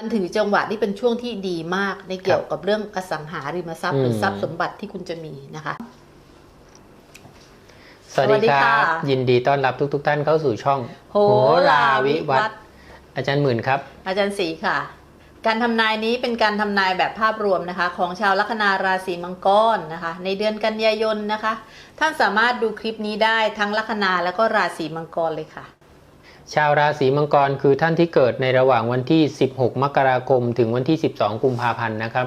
มันถือจังหวะที่เป็นช่วงที่ดีมากในเกี่ยวกับเรื่องอสังหาริมทรัพย์หรือมทรัพย์สมบัติที่คุณจะมีนะคะ สวัสดีสวัสดีคค่ะรับ ยินดีต้อนรับทุกๆท่านเข้าสู่ช่อง โหราวิวัฒน์อาจารย์หมื่นครับ อาจารย์ศรีค่ะ การทำนายนี้เป็นการทำนายแบบภาพรวมนะคะ ของชาวลัคนาราศีมังกรนะคะ ในเดือนกันยายนนะคะ ท่านสามารถดูคลิปนี้ได้ทั้งลัคนาแล้วก็ราศีมังกรเลยค่ะ ชาวราศีมังกรคือท่านที่เกิดในระหว่างวันที่ 16 มกราคม ถึงวันที่ 12 กุมภาพันธ์นะครับ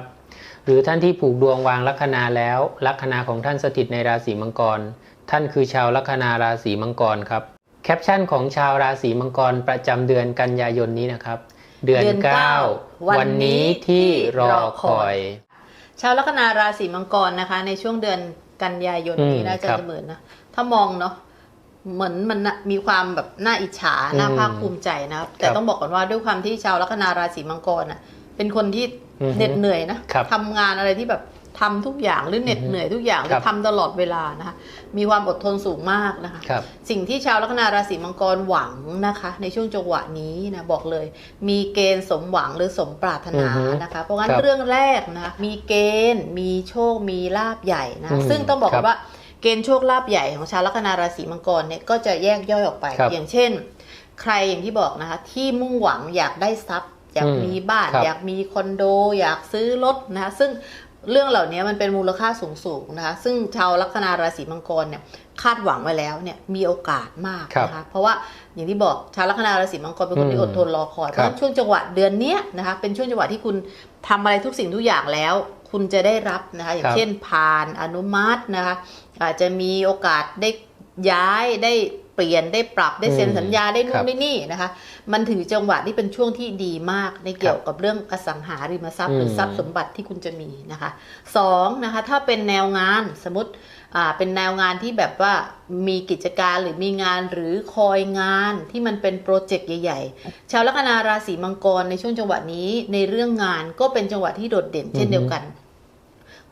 หรือท่านที่ผูกดวงวางลัคนาแล้ว ลัคนาของท่านสถิตในราศีมังกร ท่านคือชาวลัคนาราศีมังกรครับแคปชั่นของชาวราศีมังกรประจำเดือนกันยายนนี้นะครับ เดือนเดือนเก้า9วันนี้ที่รอคอย ชาวลัคนาราศีมังกรนะคะ ในช่วงเดือนกันยายนนี้อืมน่าจะครับเหมือนนะถ้ามองเนาะ เหมือนมันน่ะมีความแบบน่าอิจฉาน่าอืมภาคภูมิใจนะครับ แต่ครับต้องบอกก่อนว่าด้วยความที่ชาวลัคนาราศีมังกรน่ะเป็นคนที่อือฮึเหน็ดเหนื่อยนะครับทำงานอะไรที่แบบทำทุกอย่างหรือเหน็ดอือฮึเหนื่อยทุกอย่างหรืครัอบ ทำตลอดเวลานะคะมีความอดทนสูงมากนะคะ ครับ สิ่งที่ชาวลัคนาราศีมังกรหวังนะคะ ในช่วงจังหวะนี้นะบอกเลย มีเกณฑ์สมหวังหรือสมปรารถนาอือฮึนะคะ เพราะงั้นครับเรื่องแรกนะคะมีเกณฑ์ มีโชคมีลาบใหญ่นะอืมซึ่งต้องบอกครับว่า เกณฑ์โชคลาบใหญ่ของชาวลัคนาราศีมังกรเนี่ยก็จะแยกย่อยออกไปครับอย่างเช่น ใครอย่างที่บอกนะคะ ที่มุ่งหวังอยากได้ทรัพย์ อยากอืมมีบ้านครับอยากมีคอนโด อยากซื้อรถนะคะซึ่งเรื่องเหล่านี้มันเป็นมูลค่าสูงสูงๆนะคะ ซึ่งชาวลัคนาราศีมังกรเนี่ยคาดหวังไว้แล้วเนี่ยมีโอกาสมากครับนะคะ เพราะว่าอย่างที่บอกชาวลัคนาราศีมังกรเป็นคนที่อือมดทนรอคอยเพครัราะบฉะนั้นช่วงจังหวะเดือนเนี้ยนะคะเป็นช่วงจังหวะที่คุณทำอะไรทุกสิ่งทุกอย่างแล้ว คุณจะได้รับนะคะอย่าคงรับเช่นผ่านอนุมัตินะคะอาจจะมีโอกาสได้ย้ายได้เปลี่ยนได้ปรับได้เซ็นอืมสัญญาได้นู่ครันบได้นี่นะคะ มันถือจังหวะที่เป็นช่วงที่ดีมากในเกี่ยวกับเรื่องอสังหาริมทรัพย์หรือมทรัพย์สมบัติที่คุณจะมีนะคะสองนะคะถ้าเป็นแนวงานสมมติอ่าเป็นแนวงานที่แบบว่ามีกิจการหรือมีงานหรือคอยงานที่มันเป็นโปรเจกต์ใหญ่ ๆ ชาวลัคนาราศีมังกรในช่วงจังหวะนี้ในเรื่องงานก็เป็นจังหวะที่โดดเด่นเช่นอือฮึเดียวกัน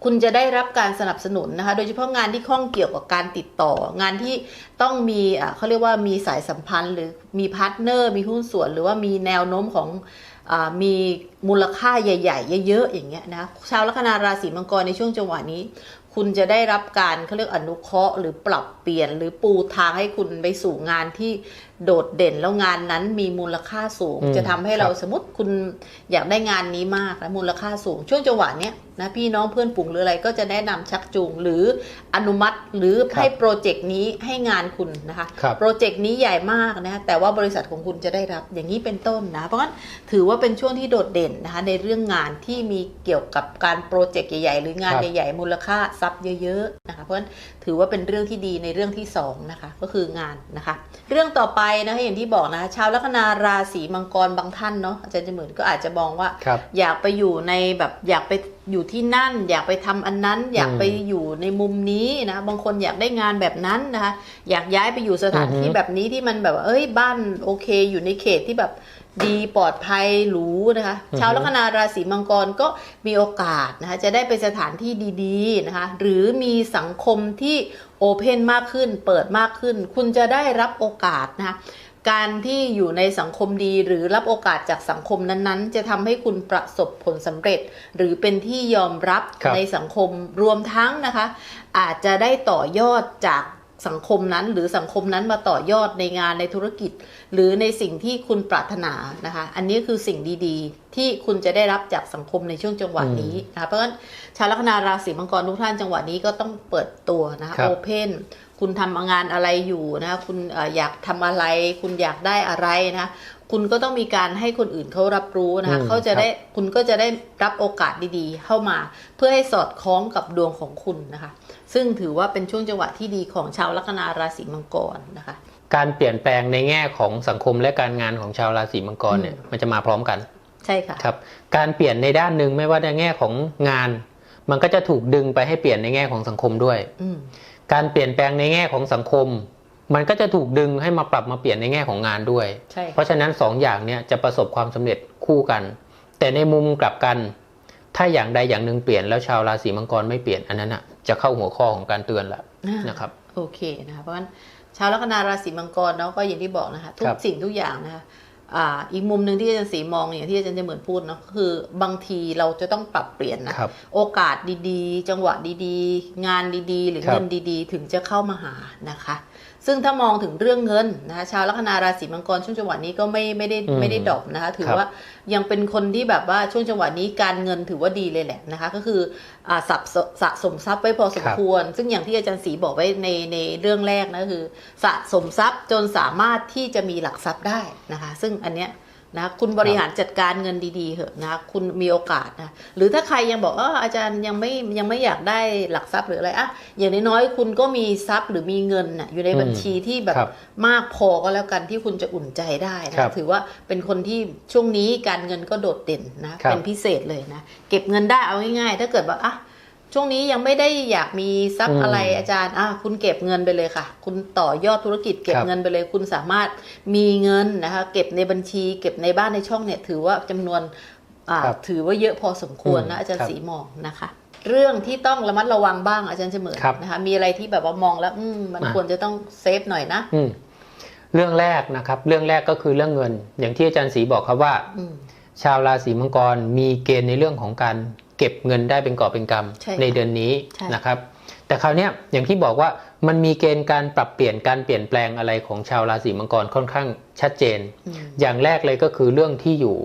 คุณจะได้รับการสนับสนุนนะคะ โดยเฉพาะงานที่ข้องเกี่ยวกับการติดต่อ งานที่ต้องมีเขาเรียกว่ามีสายสัมพันธ์ หรือมีพาร์ทเนอร์ มีหุ้นส่วน หรือว่ามีแนวโน้มของอมี มูลค่าใหญ่ ๆ เยอะๆอย่างเงี้ยนะชาวลัคนาราศีมังกรในช่วงจังหวะนี้ คุณจะได้รับการเขาเรียกอนุเคราะห์หรือปรับเปลี่ยนหรือปูทางให้คุณไปสู่งานที่โดดเด่นแล้วงานนั้นมีมูลค่าสูงอืมจะทำให้เราครับสมมติคุณอยากได้งานนี้มากและมูลค่าสูง ช่วงจังหวะเนี้ยนะพี่น้องเพื่อนฝูงหรืออะไรก็จะแนะนำชักจูงหรืออนุมัติหรือครับให้โปรเจกต์นี้ให้งานคุณนะคะครับโปรเจกต์นี้ใหญ่มากนะคะแต่ว่าบริษัทของคุณจะได้รับอย่างนี้เป็นต้นนะเพราะงั้นถือว่าเป็นช่วงที่โดดเด่นนะคะในเรื่องงานที่มีเกี่ยวกับการโปรเจกต์ใหญ่ๆหรืองานครับ ใหญ่ๆมูลค่าทรัพย์เยอะๆนะคะเพราะฉะนั้นถือว่าเป็นเรื่องที่ดีในเรื่องที่สองนะคะก็คืองานนะคะ เรื่องต่อไปนะคะอย่างที่บอกนะคะชาวลัคนาราศีมังกรบางท่านเนาะอาจารย์จะเหมือนก็อาจจะมองว่า ครับ อยากไปอยู่ในแบบอยากไปอยู่ที่นั่น อยากไปทำอันนั้น อยากไปอยู่ในมุมนี้นะบางคนอยากได้งานแบบนั้นนะคะอยากย้ายไปอยู่สถานที่อือฮึ แบบนี้ที่มันแบบว่าเอ้ยบ้านโอเค อยู่ในเขตที่แบบ ดีปลอดภัยหรูนะคะอือฮึชาวลัคนาราศีมังกรก็มีโอกาสนะคะจะได้ไปสถานที่ดีๆนะคะ หรือมีสังคมที่โอเพนมากขึ้น เปิดมากขึ้น คุณจะได้รับโอกาสนะคะการที่อยู่ในสังคมดีหรือรับโอกาสจากสังคมนั้นๆ จะทำให้คุณประสบผลสำเร็จ หรือเป็นที่ยอมรับครับในสังคมรวมทั้งนะคะ อาจจะได้ต่อยอดจาก สังคมนั้นหรือสังคมนั้นมาต่อยอดในงานในธุรกิจ หรือในสิ่งที่คุณปรารถนานะคะ อันนี้คือสิ่งดีๆ ที่คุณจะได้รับจากสังคมในช่วงจังหวะนี้นะคะเพราะฉะนั้นชาวลัคนาราศีมังกรทุกท่านจังหวะนี้ก็ต้องเปิดตัวนะคะครับโอเพนคุณทำงานอะไรอยู่นะคุณเอ่ออยากทำอะไร คุณอยากได้อะไรนะคุณก็ต้องมีการให้คนอื่นเขารับรู้นะคะอืมเขาจะได้คุณก็จะได้รับโอกาสดีๆ เข้ามา เพื่อให้สอดคล้องกับดวงของคุณนะคะ ซึ่งถือว่าเป็นช่วงจังหวะที่ดีของชาวลัคนาราศีมังกรนะคะ การเปลี่ยนแปลงในแง่ของสังคมและการงานของชาวราศีมังกรเนี่ยอืมมันจะมาพร้อมกัน ใช่ค่ะครับ การเปลี่ยนในด้านหนึ่งไม่ว่าในแง่ของงาน มันก็จะถูกดึงไปให้เปลี่ยนในแง่ของสังคมด้วยอืมการเปลี่ยนแปลงในแง่ของสังคม มันก็จะถูกดึงให้มาปรับมาเปลี่ยนในแง่ของงานด้วยใช่เพราะฉะนั้นสองอย่างเนี่ยจะประสบความสำเร็จคู่กัน แต่ในมุมกลับกัน ถ้าอย่างใดอย่างหนึ่งเปลี่ยนแล้วชาวราศีมังกรไม่เปลี่ยนอันนั้นอะ จะเข้าหัวข้อของการเตือนแล้วอ่านะครับโอเคนะคะเพราะฉะนั้นชาวลัคนาราศีมังกรเนาะก็อย่างที่บอกนะคะทุครักบสิ่งทุกอย่างนะคะอ่าอีกมุมหนึ่งที่อาจารย์สีมองอย่างที่อาจารย์จะเหมือนพูดเนาะคือบางทีเราจะต้องปรับเปลี่ยนนะครับโอกาสดีๆ จังหวะดีๆ งานดีๆ หรือครับเงินดีๆ ถึงจะเข้ามาหานะคะ ซึ่งถ้ามองถึงเรื่องเงินนะคะชาวลัคนาราศีมังกรช่วงจังหวะนี้ก็ไม่ไม่ได้อืมไม่ได้ดรอปนะคะถือครับว่ายังเป็นคนที่แบบว่าช่วงจังหวะนี้การเงินถือว่าดีเลยแหละนะคะก็คืออ่าสับสสะสมทรัพย์ไว้พอสมครับควร ซึ่งอย่างที่อาจารย์ศรีบอกไว้ในในเรื่องแรกนะคือ สะสมทรัพย์จนสามารถที่จะมีหลักทรัพย์ได้นะคะ ซึ่งอันเนี้ย นะคุณบริหารจัดการเงินดีๆเหอะนะคุณมีโอกาสนะหรือถ้าใครยังบอกเอออาจารย์ยังไม่ยังไม่อยากได้หลักทรัพย์หรืออะไรอะอย่างน้อยๆคุณก็มีทรัพย์หรือมีเงินน่ะอยู่ในบัญชีที่แบบครับมากพอก็แล้วกันที่คุณจะอุ่นใจได้นะครับถือว่าเป็นคนที่ช่วงนี้การเงินก็โดดเด่นนะครับเป็นพิเศษเลยนะเก็บเงินได้เอาง่ายๆ ถ้าเกิดว่าอะ ช่วงนี้ยังไม่ได้อยากมีทรัพอืย์มอะไรอาจารย์อะคุณเก็บเงินไปเลยค่ะ คุณต่อยอดธุรกิจเก็บครับเงินไปเลย คุณสามารถมีเงินนะคะ เก็บในบัญชี เก็บในบ้านในช่องเนี่ย ถือว่าจำนวนอ่าครับถือว่าเยอะพอสมควรอืมนะอาจารครัย์บสีมองนะคะ เรื่องที่ต้องระมัดระวังบ้างอาจารย์เสมอครับนะคะ มีอะไรที่แบบว่ามองแล้วอืมมันอะควรจะต้องเซฟหน่อยนะอืมเรื่องแรกนะครับ เรื่องแรกก็คือเรื่องเงิน อย่างที่อาจารย์ศรีบอกครับว่าอืมชาวราศีมังกรมีเกณฑ์ในเรื่องของการ เก็บเงินได้เป็นกอบเป็นกใช่ค่ะำในเดือนนี้ใช่นะครับ แต่คราวเนี้ยอย่างที่บอกว่ามันมีเกณฑ์การปรับเปลี่ยนการเปลี่ยนแปลงอะไรของชาวราศีมังกรค่อนข้างชัดเจนอืมอย่างแรกเลยก็คือเรื่องที่อยู่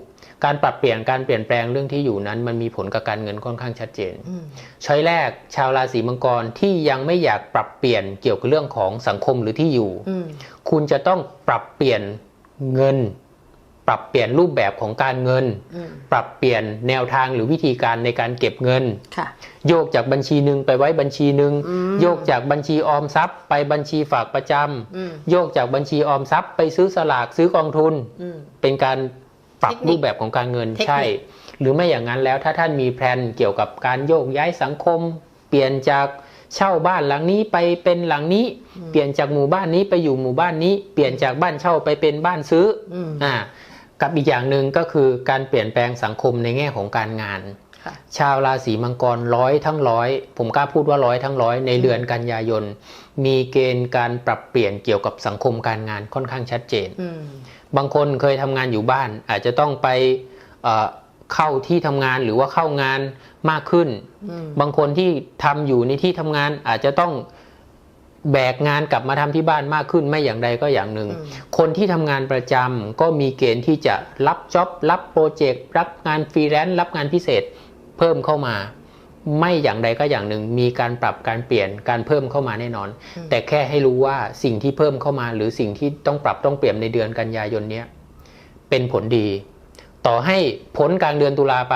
การปรับเปลี่ยนการเปลี่ยนแปลงเรื่องที่อยู่นั้น มันมีผลกับการเงินค่อนข้างชัดเจนอืมช้อยแรกชาวราศีมังกรที่ยังไม่อยากปรับเปลี่ยนเกี่ยวกับเรื่องของสังคมหรือที่อยู่อืมคุณจะต้องปรับเปลี่ยนเงิน ปรับเปลี่ยนรูปแบบของการเงินอืมปรับเปลี่ยนแนวทางหรือวิธีการในการเก็บเงินค่ะโยกจากบัญชีหนึ่งไปไว้บัญชีหนึ่งอืมโยกจากบัญชีออมทรัพย์ ไปบัญชีฝากประจำอืมโยกจากบัญชีออมทรัพย์ ไปซื้อสลากซื้อกองทุนอืมเป็นการปรับเทคนิครูปแบบของการเงินเทคนิคใช่ หรือไม่อย่างนั้นแล้วถ้าท่านมีแพลนเกี่ยวกับการโยกย้ายสังคม เปลี่ยนจากเช่าบ้านหลังนี้ไปเป็นหลังนี้ เปลี่ยนจากหมู่บ้านนี้ไปอยู่หมู่บ้านนี้ เปลี่ยนจากบ้านเช่าไปเป็นบ้านซื้ออืมอ่า กับอีกอย่างหนึ่งก็คือการเปลี่ยนแปลงสังคมในแง่ของการงานค่ะชาวราศีมังกรร้อยทั้งร้อยผมกล้าพูดว่าร้อยทั้งร้อยในเดือนกันยายน มีเกณฑ์การปรับเปลี่ยนเกี่ยวกับสังคมการงานค่อนข้างชัดเจนอืมบางคนเคยทำงานอยู่บ้าน อาจจะต้องไปเอ่อเข้าที่ทำงานหรือว่าเข้างานมากขึ้นอืมบางคนที่ทำอยู่ในที่ทำงานอาจจะต้อง แบกงานกลับมาทำที่บ้านมากขึ้นไม่อย่างใดก็อย่างหนึ่งอืมคนที่ทำงานประจำก็มีเกณฑ์ที่จะรับจ็อบรับโปรเจกต์รับงานฟรีแลนซ์รับงานพิเศษเพิ่มเข้ามา ไม่อย่างใดก็อย่างหนึ่ง มีการปรับการเปลี่ยนการเพิ่มเข้ามาแน่นอนอืมแต่แค่ให้รู้ว่าสิ่งที่เพิ่มเข้ามา หรือสิ่งที่ต้องปรับต้องเปลี่ยนในเดือนกันยายนเนี้ยเป็นผลดี ต่อให้พ้นกลางเดือนตุลาไป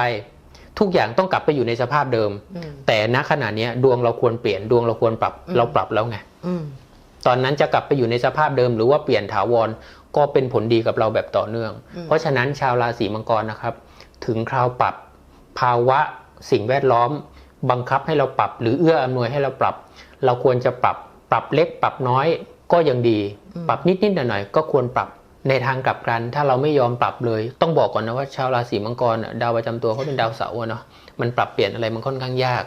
ทุกอย่างต้องกลับไปอยู่ในสภาพเดิมอืมแต่ณขณะเนี้ยดวงเราควรเปลี่ยนดวงเราควรปรับอืมเราปรับแล้วไงอืมตอนนั้นจะกลับไปอยู่ในสภาพเดิม หรือว่าเปลี่ยนถาวรก็เป็นผลดีกับเราแบบต่อเนื่องอืมเพราะฉะนั้นชาวราศีมังกรนะครับ ถึงคราวปรับภาวะสิ่งแวดล้อม บังคับให้เราปรับ หรือเอื้ออำนวยให้เราปรับ เราควรจะปรับปรับเล็กปรับน้อยก็ยังดีอืมปรับนิดๆหน่อยๆก็ควรปรับ ในทางกลับกันถ้าเราไม่ยอมปรับเลย ต้องบอกก่อนนะว่าชาวราศีมังกรอะดาวประจำตัวเขาเป็นดาวเสาร์อะเนาะมันปรับเปลี่ยนอะไรมันค่อนข้างยาก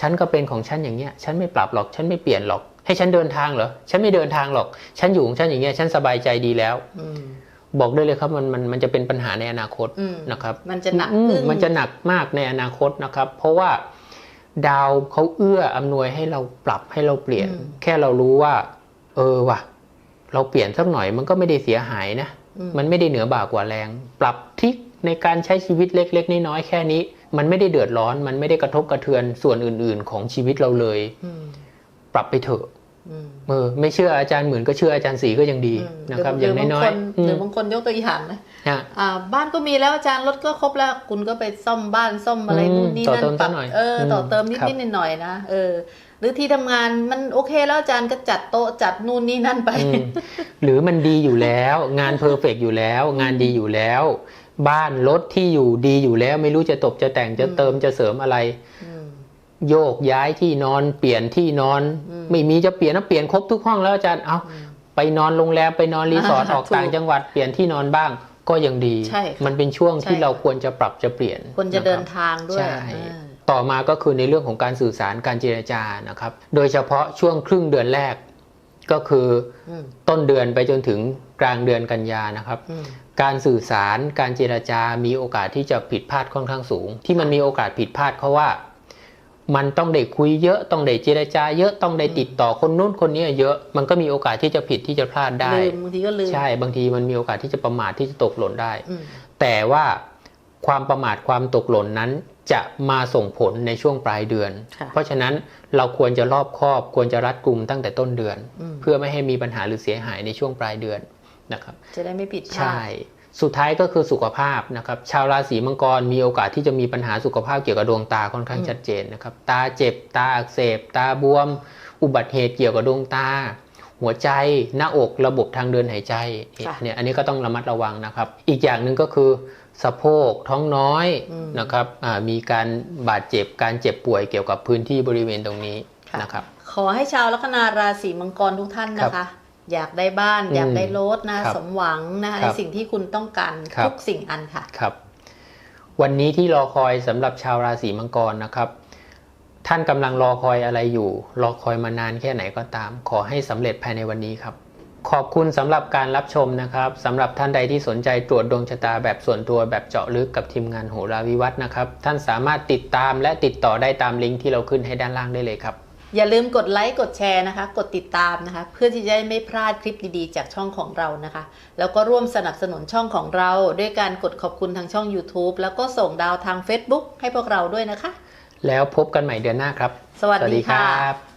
ฉันก็เป็นของฉันอย่างเงี้ยฉันไม่ปรับหรอกฉันไม่เปลี่ยนหรอก ให้ฉันเดินทางเหรอฉันไม่เดินทางหรอก ฉันอยู่ของฉันอย่างเงี้ยฉันสบายใจดีแล้วอืมบอกได้เลยครับมันมันมันจะเป็นปัญหาในอนาคตอืมนะครับ มันจะหนักอืมอึ้งมันจะหนักมากในอนาคตนะครับ เพราะว่าดาวเขาเอื้ออำนวยให้เราปรับให้เราเปลี่ยนอืมแค่เรารู้ว่า เออว่ะ เราเปลี่ยนสักหน่อยมันก็ไม่ได้เสียหายนะอืมมันไม่ได้เหนือบากกว่าแรง ปรับทริกในการใช้ชีวิตเล็ก ๆ น้อยๆแค่นี้ มันไม่ได้เดือดร้อน มันไม่ได้กระทบกระเทือนส่วนอื่น ๆ ของชีวิตเราเลยอืมปรับไปเถอะอืมเออไม่เชื่ออาจารย์หมื่นก็เชื่ออาจารย์สีก็ยังดีอืมนะครับหอย่างน้อยๆอืหรืมอบางคนยกตัวอย่างนะฮะอ่าบ้านก็มีแล้วอาจารย์รถก็ครบแล้ว คุณก็ไปซ่อมบ้านซ่อมอะไรอืมนู่นนี่ต่อนั่นเติมปรับซะหน่อยเอออมต่อเติมนิดครับนิดหน่อยๆนะเออ หรือที่ทำงานมันโอเคแล้วอาจารย์ก็จัดโต๊ะจัดนู่นนี่นั่นไปอืมหรือมันดีอยู่แล้ว งานเพอร์เฟกอยู่แล้ว งานดีอยู่แล้ว บ้านรถที่อยู่ดีอยู่แล้ว ไม่รู้จะตบจะแต่งจะอืมเติมจะเสริมอะไรอืมโยกย้ายที่นอนเปลี่ยนที่นอนอืมไม่มีจะเปลี่ยนนะเปลี่ยนครบทุกห้องแล้วอาจารย์เอาอืมไปนอนโรงแรมไปนอนรีสอร์ทอ่าออกถูกต่างจังหวัดเปลี่ยนที่นอนบ้างก็ยังดีใช่ค่ะมันเป็นช่วงที่ใช่เราควรจะปรับจะเปลี่ยนคนจะนรับเดินทางด้วยใช่เออ ต่อมาก็คือในเรื่องของการสื่อสารการเจรจานะครับ โดยเฉพาะช่วงครึ่งเดือนแรก ก็คืออืมต้นเดือนไปจนถึงกลางเดือนกันยานะครับอืมการสื่อสารการเจรจา มีโอกาสที่จะผิดพลาดค่อนข้างสูง ที่มันมีโอกาสผิดพลาดเพราะว่า มันต้องได้คุยเยอะต้องได้เจรจา เยอะต้องได้ติดต่อคนนู้นคนนี้เยอะ มันก็มีโอกาสที่จะผิดที่จะพลาดได้ลืมบางทีก็ลืมใช่บางทีมันมีโอกาสที่จะประมาทที่จะตกหล่นได้อืมแต่ว่าความประมาทความตกหล่นนั้น จะมาส่งผลในช่วงปลายเดือนค่ะเพราะฉะนั้นเราควรจะรอบคอบควรจะรัดกุมตั้งแต่ต้นเดือนอืมเพื่อไม่ให้มีปัญหาหรือเสียหายในช่วงปลายเดือนนะครับ จะได้ไม่ผิดพลาใช่ดสุดท้ายก็คือสุขภาพนะครับ ชาวราศีมังกรมีโอกาสที่จะมีปัญหาสุขภาพเกี่ยวกับดวงตาค่อนข้างอืมชัดเจนนะครับ ตาเจ็บตาอักเสบ ตาบวม อุบัติเหตุเกี่ยวกับดวงตา หัวใจหน้าอกระบบทางเดินหายใจค่ะเนี่ยอันนี้ก็ต้องระมัดระวังนะครับ อีกอย่างหนึ่งก็คือสะโพกท้องน้อยอืมนะครับอ่ามีการบาดเจ็บการเจ็บป่วยเกี่ยวกับพื้นที่บริเวณตรงนี้นะครับ ขอให้ชาวลัคนาราศีมังกรทุกท่านนะคะ อยากได้บ้านอืมอยากได้รถนะครับสมหวังนะคะคในรับสิ่งที่คุณต้องการครับทุกสิ่งอันค่ะครับ วันนี้ที่รอคอยสำหรับชาวราศีมังกรนะครับ ท่านกำลังรอคอยอะไรอยู่ รอคอยมานานแค่ไหนก็ตาม ขอให้สำเร็จภายในวันนี้ครับ ขอบคุณสำหรับการรับชมนะครับสำหรับท่านใดที่สนใจตรวจดวงชะตาแบบส่วนตัวแบบเจาะลึกกับทีมงานโหราวิวัฒนะครับ ท่านสามารถติดตามและติดต่อได้ตามลิงก์ที่เราขึ้นให้ด้านล่างได้เลยครับ อย่าลืมกดไลค์กดแชร์นะคะ กดติดตามนะคะ เพื่อที่จะได้ไม่พลาดคลิปดีๆ จากช่องของเรานะคะ แล้วก็ร่วมสนับสนุนช่องของเรา ด้วยการกดขอบคุณทางช่อง YouTube แล้วก็ส่งดาวทาง Facebook ให้พวกเราด้วยนะคะ แล้วพบกันใหม่เดือนหน้าครับ สวัสดีค่ะรับ